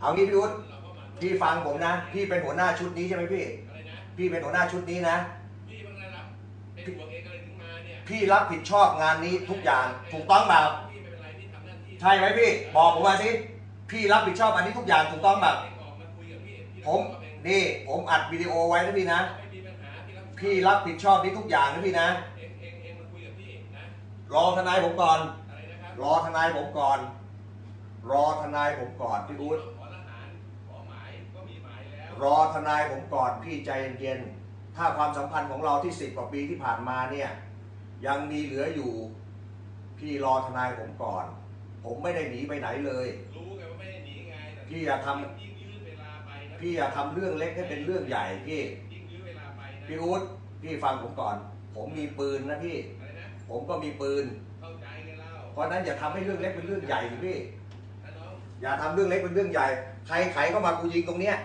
เอางี้พี่อุ๊ดพี่ฟังผมนะ พี่เป็นหัวหน้าชุดนี้ใช่ไหมพี่ อะไรนะพี่เป็นหัวหน้าชุดนี้นะ พี่มันอะไรรับเป็นห่วงเองอะไรถึงมาเนี่ยพี่รับผิดชอบงานนี้ทุกอย่างถูกต้องเปล่าพี่ไม่เป็นไรพี่ทำหน้าที่ใช่ไหมพี่ บอกผมมาสิพี่รับผิดชอบอันนี้ทุกอย่างถูกต้องเปล่าเองออกมาคุยกับพี่พี่ผมรับผิดชอบเองนี่ผมอัดวิดีโอไว้นะพี่นะ ไม่มีปัญหาพี่รับพี่รับผิดชอบนี้ทุกอย่างนะพี่นะ เองเองเองมาคุยกับพี่นะรอทนายผมก่อนอะไรนะครับรอทนายผมก่อน รอทนายผมก่อนพี่อุ๊ดขอทหารขอหมายก็มีหมายแล้วรอทนายผมก่อนพี่ใจเย็นๆถ้าความสัมพันธ์ของเราที่สิบกว่าปีที่ผ่านมาเนี่ยยังมีเหลืออยู่ พี่รอทนายผมก่อน ผมไม่ได้หนีไปไหนเลยรู้ไงว่าไม่ได้หนีไงแต่พี่อย่าทำยิ่งยืดเวลาไปนะพี่อย่าทำเรื่องเล็กให้เป็นเรื่องใหญ่พี่ยิ่งยืดเวลาไปนะพี่อุ๊ดพี่ฟังผมก่อน ผมมีปืนนะพี่อะไรนะผมก็มีปืนเข้าใจกันแล้วเพราะฉะนั้นอย่าทำให้เรื่องเล็กเป็นเรื่องใหญ่สิพี่ถ้าน้ อย่าทำเรื่องเล็กเป็นเรื่องใหญ่ใครใครก็มากูยิงตรงเนี้ย